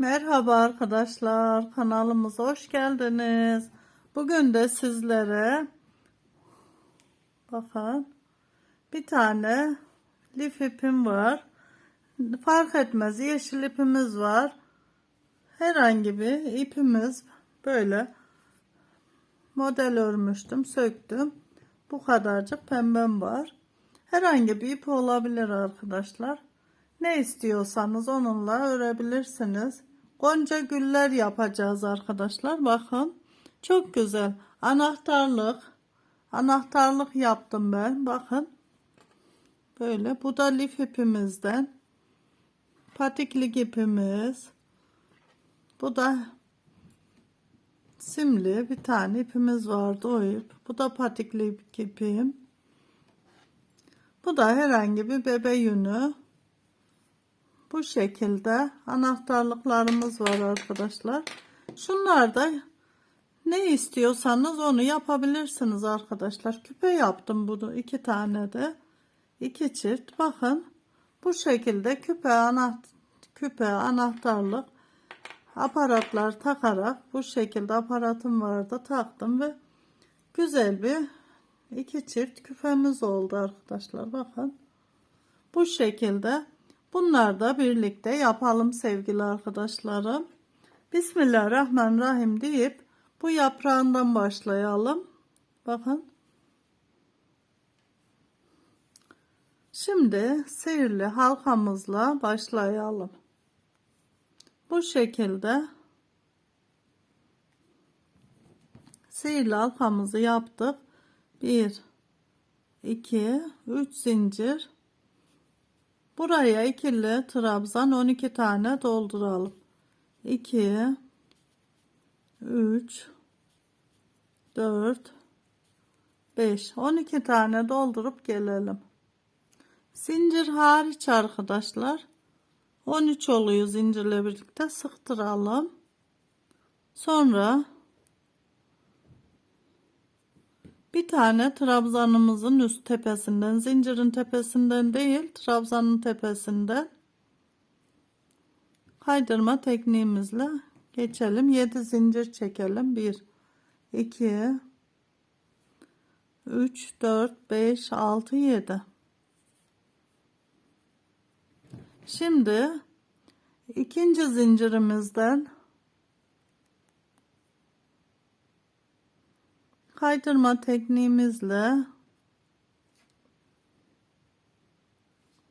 Merhaba arkadaşlar, kanalımıza hoş geldiniz. Bugün de sizlere bakın bir tane lif ipim var. Fark etmez yeşil ipimiz var. Herhangi bir ipimiz böyle model örmüştüm, söktüm. Bu kadarcık pembem var. Herhangi bir ip olabilir arkadaşlar. Ne istiyorsanız onunla örebilirsiniz. Gonca güller yapacağız arkadaşlar. Bakın. Çok güzel. Anahtarlık. Anahtarlık yaptım ben. Bakın. Böyle. Bu da lif ipimizden. Patiklik ipimiz. Bu da simli bir tane ipimiz vardı o ip. Bu da patiklik ipim. Bu da herhangi bir bebe yünü. Bu şekilde anahtarlıklarımız var arkadaşlar. Şunlar da ne istiyorsanız onu yapabilirsiniz arkadaşlar. Küpe yaptım bunu iki tane de. iki çift. Bakın bu şekilde küpe anaht küpe anahtarlık aparatlar takarak bu şekilde aparatım vardı taktım ve güzel bir iki çift küpemiz oldu arkadaşlar. Bakın bu şekilde Bunlar da birlikte yapalım sevgili arkadaşlarım. Bismillahirrahmanirrahim deyip bu yaprağından başlayalım. Bakın. Şimdi sihirli halkamızla başlayalım. Bu şekilde sihirli halkamızı yaptık. 1 2 3 zincir Buraya ikili trabzan 12 tane dolduralım. 2 3 4 5 12 tane doldurup gelelim. Zincir hariç arkadaşlar 13 oluyor zincirle birlikte sıktıralım. Sonra Bir tane trabzanımızın üst tepesinden, zincirin tepesinden değil, trabzanın tepesinden kaydırma tekniğimizle geçelim. 7 zincir çekelim. 1 2 3 4 5 6 7 Şimdi ikinci zincirimizden kaydırma tekniğimizle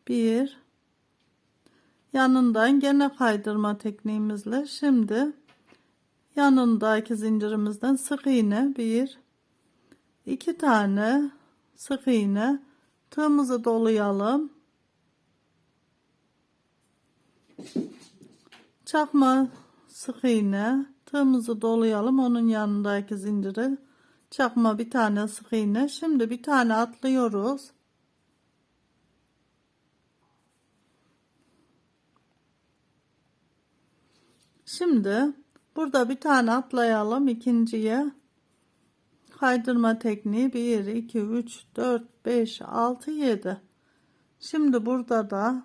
bir yanından gene kaydırma tekniğimizle şimdi yanındaki zincirimizden sık iğne bir iki tane sık iğne tığımızı dolayalım. Çakma sık iğne tığımızı dolayalım. Onun yanındaki zinciri çakma bir tane sık iğne. Şimdi bir tane atlıyoruz. Şimdi burada bir tane atlayalım ikinciye. Kaydırma tekniği 1 2 3 4 5 6 7 şimdi burada da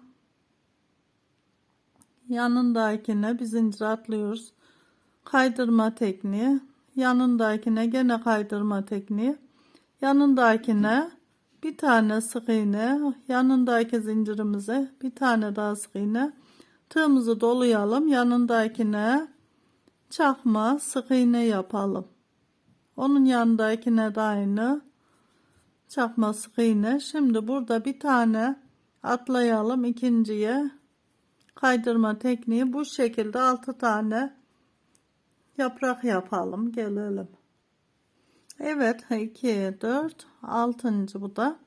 yanındakine bir zincir atlıyoruz. Kaydırma tekniği yanındakine gene kaydırma tekniği. Yanındakine bir tane sık iğne yanındaki zincirimize bir tane daha sık iğne. Tığımızı dolayalım yanındakine çakma sık iğne yapalım. Onun yanındakine de aynı çakma sık iğne. Şimdi burada bir tane atlayalım ikinciye. Kaydırma tekniği bu şekilde. 6 tane yaprak yapalım gelelim. Evet 2 4 6. bu da.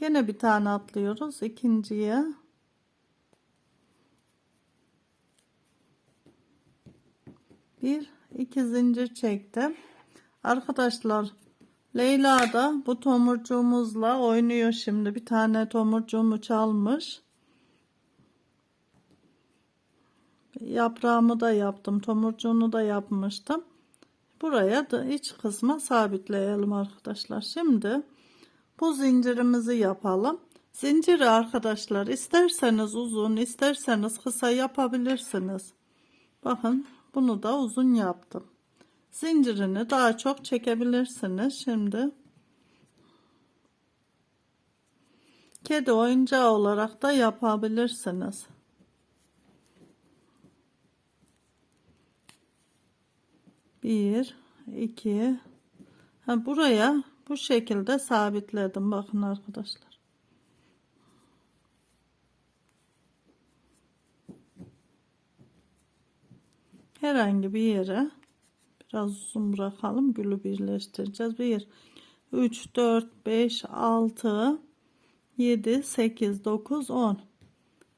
Yine bir tane atlıyoruz ikinciye. Bir iki zincir çektim. Arkadaşlar Leyla da bu tomurcuğumuzla oynuyor şimdi. Bir tane tomurcuğumu çalmış yaprağımı da yaptım tomurcuğunu da yapmıştım buraya da iç kısma sabitleyelim arkadaşlar şimdi bu zincirimizi yapalım zinciri arkadaşlar isterseniz uzun isterseniz kısa yapabilirsiniz Bakın bunu da uzun yaptım. Zincirini daha çok çekebilirsiniz. Şimdi kedi oyuncağı olarak da yapabilirsiniz. Bir, iki. Ha, buraya bu şekilde sabitledim. Bakın arkadaşlar. Herhangi bir yere biraz uzun bırakalım. Gülü birleştireceğiz. 1, 3, 4, 5, 6, 7, 8, 9, 10.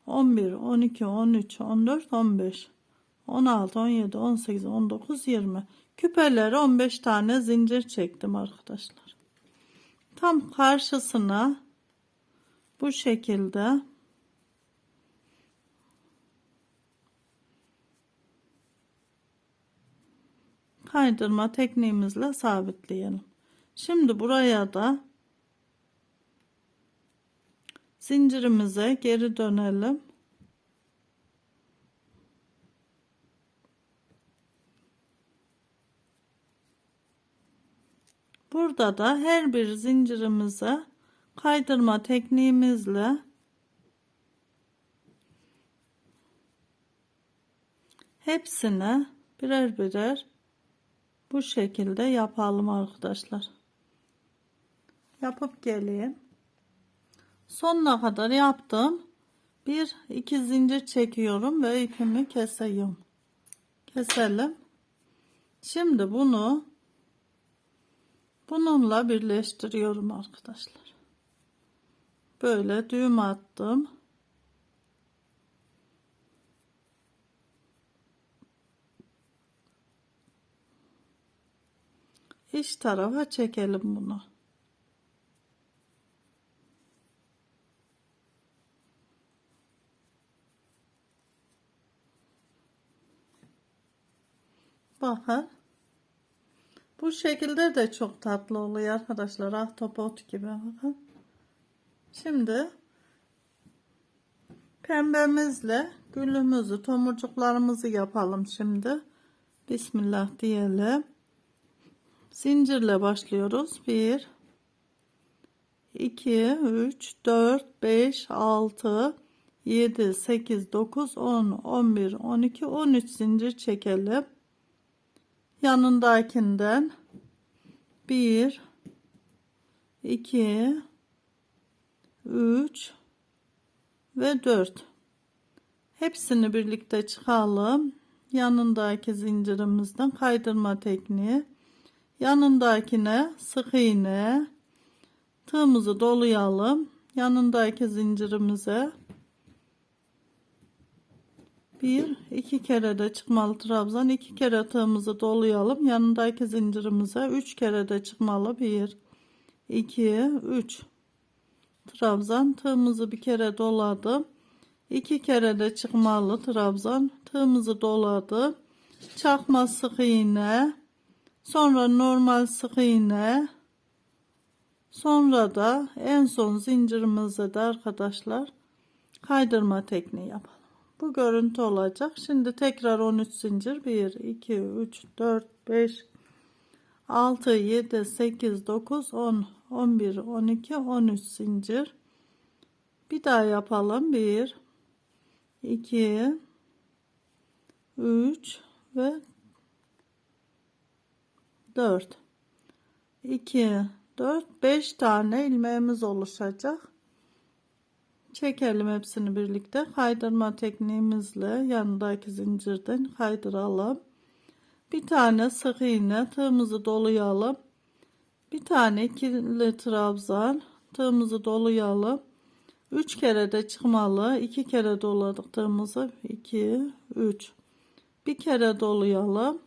11, 12, 13, 14, 15. 16, 17, 18, 19, 20. Küpeleri 15 tane zincir çektim arkadaşlar. Tam karşısına bu şekilde kaydırma tekniğimizle sabitleyelim. Şimdi buraya da zincirimize geri dönelim. Burada da her bir zincirimize kaydırma tekniğimizle hepsine birer birer bu şekilde yapalım arkadaşlar. Yapıp geleyim. Sonuna kadar yaptım. Bir iki zincir çekiyorum ve ipimi keseyim. Keselim. Şimdi bunu bununla birleştiriyorum arkadaşlar. Böyle düğüm attım. İç tarafa çekelim bunu. Bakın. Bu şekilde de çok tatlı oluyor arkadaşlar. Ahtapot gibi bakın. Şimdi pembemizle gülümüzü, tomurcuklarımızı yapalım şimdi. Bismillah diyelim. Zincirle başlıyoruz. 1 2 3 4 5 6 7 8 9 10 11 12 13 zincir çekelim yanındakinden 1 2 3 ve 4 hepsini birlikte çıkalım. Yanındaki zincirimizden kaydırma tekniği. Yanındakine sık iğne. Tığımızı dolayalım. Yanındaki zincirimize bir iki kere de çıkmalı trabzan iki kere tığımızı dolayalım yanındaki zincirimize üç kere de çıkmalı bir. İki üç. Trabzan tığımızı bir kere doladım iki kere de çıkmalı trabzan tığımızı doladı. Çakma sık iğne sonra normal sık iğne. Sonra da en son zincirimize de arkadaşlar kaydırma tekniği yapalım bu görüntü olacak. Şimdi tekrar 13 zincir. 1 2 3 4 5 6 7 8 9 10 11 12 13 zincir. Bir daha yapalım. 1 2 3 ve 4 2 4 5 tane ilmeğimiz oluşacak çekelim hepsini birlikte. Kaydırma tekniğimizle yanındaki zincirden kaydıralım bir tane sık iğne tığımızı dolayalım. Bir tane ikili trabzan tığımızı dolayalım. 3 kere de çıkmalı. 2 kere doladık tığımızı 2 3 bir kere dolayalım.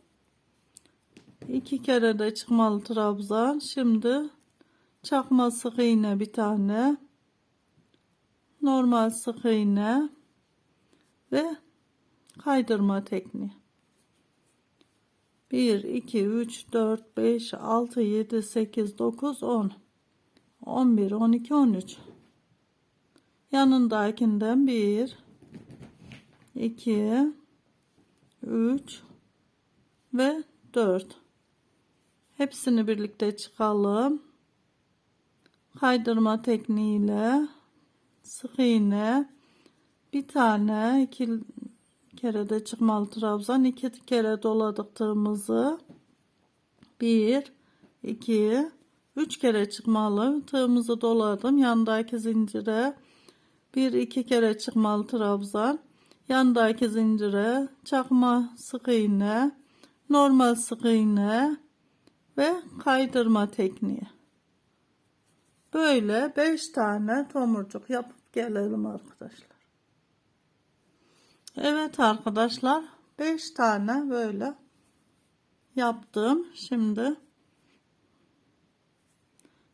2 kere de çıkmalı trabzan. Şimdi çakma sık iğne bir tane normal sık iğne ve kaydırma tekniği. 1 2 3 4 5 6 7 8 9 10 11 12 13 yanındakinden 1 2 3 ve 4 hepsini birlikte çıkalım. Kaydırma tekniğiyle sık iğne bir tane iki kere de çıkmalı trabzan iki kere doladık tığımızı bir iki üç kere çıkmalı. Tığımızı doladım. Yandaki zincire bir iki kere çıkmalı trabzan. Yandaki zincire çakma sık iğne normal sık iğne ve kaydırma tekniği böyle 5 tane tomurcuk yapıp gelelim arkadaşlar. Evet arkadaşlar 5 tane böyle yaptım. Şimdi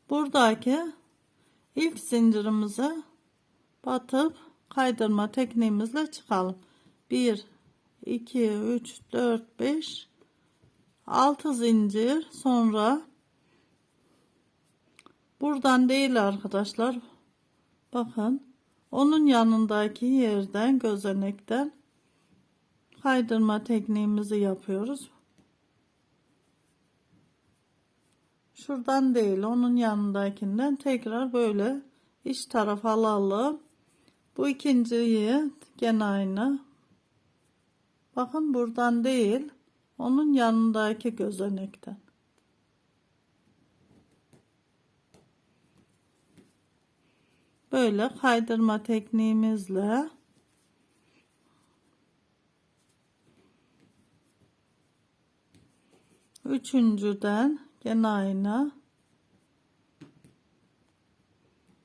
buradaki ilk zincirimize batıp kaydırma tekniğimizle çıkalım. 1 2 3 4 5 6 zincir. Sonra buradan değil arkadaşlar. Bakın. Onun yanındaki yerden gözenekten kaydırma tekniğimizi yapıyoruz. Şuradan değil onun yanındakinden tekrar böyle iç taraf alalım. Bu ikinciyi gene aynı. Bakın buradan değil onun yanındaki gözenekten böyle kaydırma tekniğimizle. Üçüncüden gene aynı.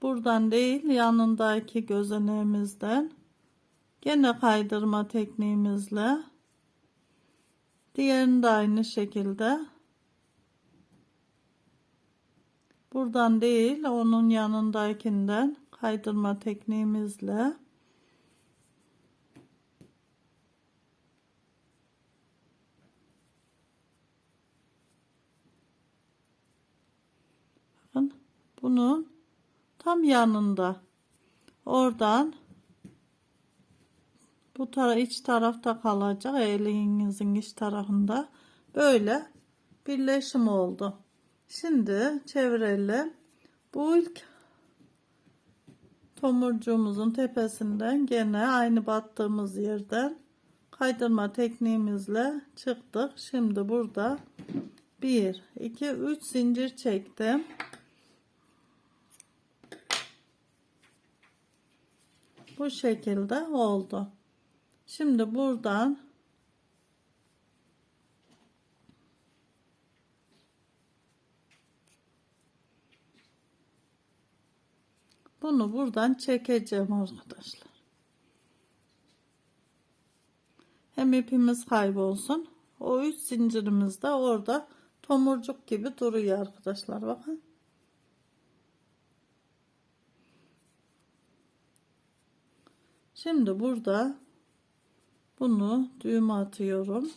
Buradan değil yanındaki gözeneğimizden gene kaydırma tekniğimizle. Diğerini de aynı şekilde buradan değil onun yanındakinden kaydırma tekniğimizle. Bakın bunun tam yanında. Oradan bu taraf iç tarafta kalacak elinizin iç tarafında. Böyle birleşim oldu şimdi çevirelim bu ilk tomurcuğumuzun tepesinden gene aynı battığımız yerden kaydırma tekniğimizle çıktık. Şimdi burada 1 2 3 zincir çektim. Bu şekilde oldu. Şimdi buradan bunu buradan çekeceğim arkadaşlar hem ipimiz kaybolsun o üç zincirimiz de orada tomurcuk gibi duruyor arkadaşlar bakın Şimdi burada bunu düğüm atıyorum.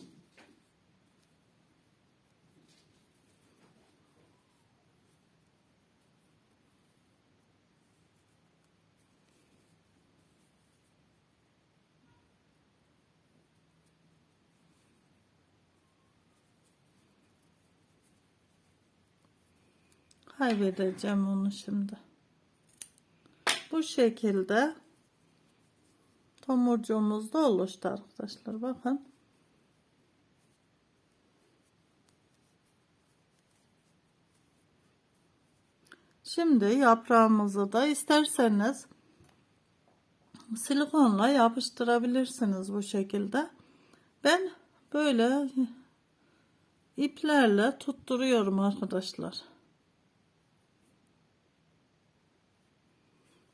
Kaybedeceğim onu şimdi. Bu şekilde tomurcuğumuz da oluştu arkadaşlar. Bakın. Şimdi yaprağımızı da isterseniz silikonla yapıştırabilirsiniz bu şekilde. Ben böyle iplerle tutturuyorum arkadaşlar.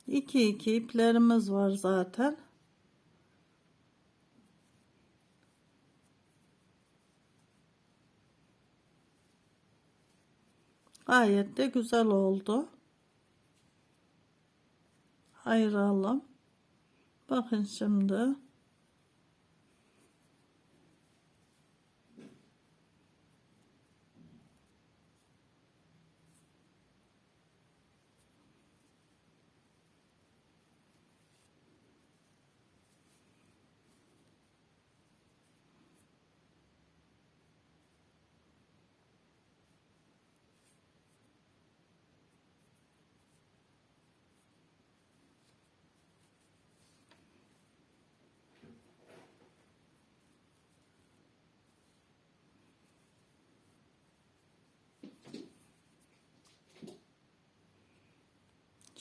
2 2 iplerimiz var zaten. Gayet de güzel oldu. Ayıralım. Bakın şimdi.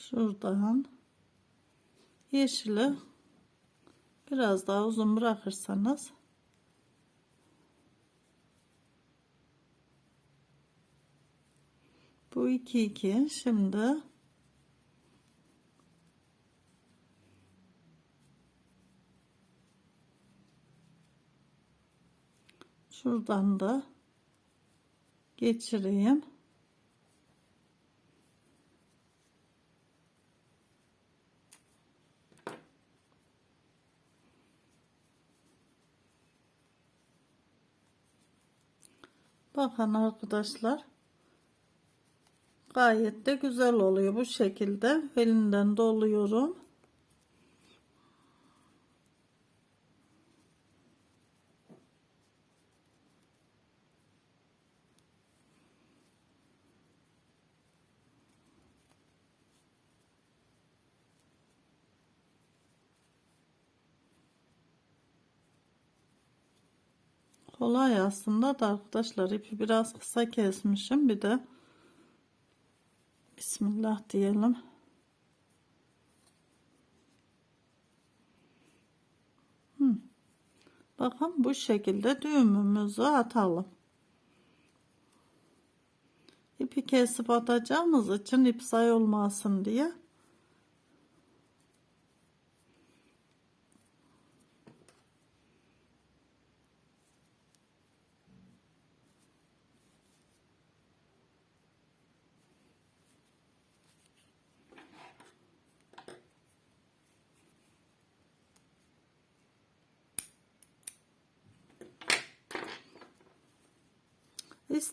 Şuradan yeşili biraz daha uzun bırakırsanız bu iki iki şimdi şuradan da geçireyim. Bakın arkadaşlar. Gayet de güzel oluyor bu şekilde. Elinden doluyorum. Kolay aslında da arkadaşlar ipi biraz kısa kesmişim bir de Bismillah diyelim. Hı. Bakın bu şekilde düğümümüzü atalım. İpi kesip atacağımız için ip say olmasın diye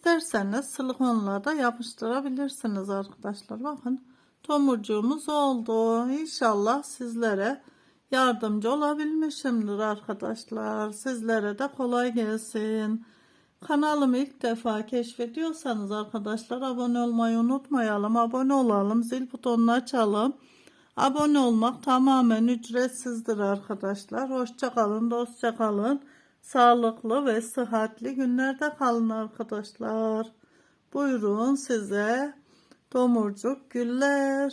İsterseniz silikonla da yapıştırabilirsiniz arkadaşlar. Bakın tomurcuğumuz oldu. İnşallah sizlere yardımcı olabilmişimdir arkadaşlar. Sizlere de kolay gelsin. Kanalımı ilk defa keşfediyorsanız arkadaşlar abone olmayı unutmayalım. Abone olalım. Zil butonunu açalım. Abone olmak tamamen ücretsizdir arkadaşlar. Hoşça kalın, dostça kalın. Sağlıklı ve sıhhatli günlerde kalın arkadaşlar. Buyurun size tomurcuk güller.